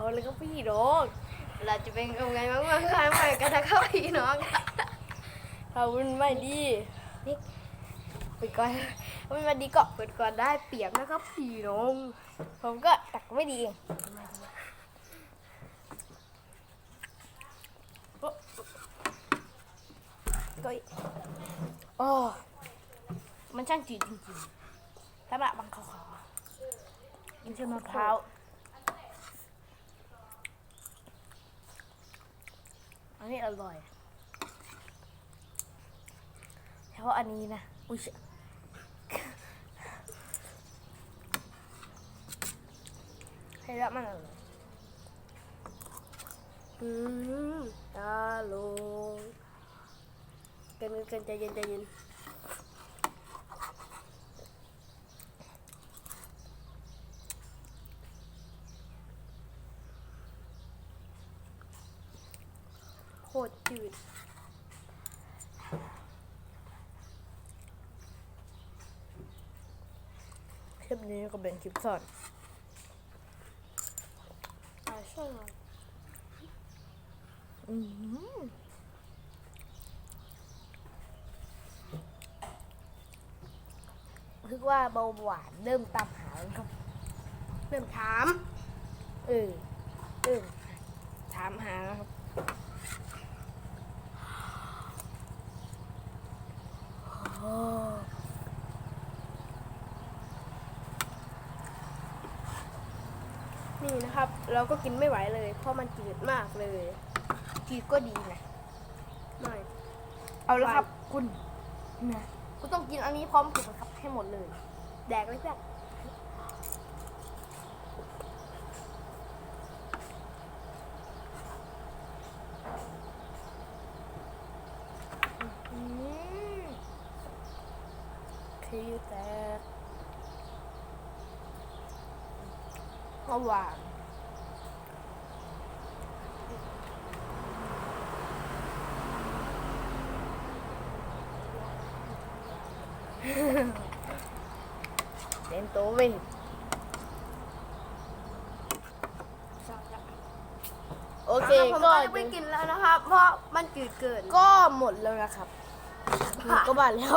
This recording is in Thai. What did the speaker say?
เอาเลยครับพี่น้องเราจะเป็นยังไงบ้างบ้างกันไปกันนะครับพี่น้องเรามันไม่ดีนี่ไปก่อนมันมาดีก็เปิดก่อนได้เปียบนะครับพี่น้องผมก็ตักไม่ดีเองก็อีกโอ้มันช่างจืดจริงๆถ้าแบบบางเขาขอกินเส้นมะพร้าว นี้อร่อยเฉพาะอันนี้นะอุ้ยเชี่ยให้ละมันอร่อยอืมตาลงกันกันใจเย็นใจเย็น โคตรจืด คลิปนี้ก็เป็นคลิปสอนอ่าใช่เลยอืมคือว่าเบาหวานเริ่มตามหาแล้วครับ เริ่มถาม เออ เริ่มถามหาแล้วครับ นี่นะครับ เราก็กินไม่ไหวเลย เพราะมันจืดมากเลยจืดก็ดีนะไม่เอาละครับ คุณนะคุณต้องกินอันนี้พร้อมกับครับให้หมดเลย แดกเลยเพื่อนอืมคือแต กก็หวานเล่นโตเว้ยโอเคผมก็ก็จะไม่กินแล้วนะครับ เพราะมันจืดเกิน ก็หมดแล้วนะครับหนูก็บานแล้ว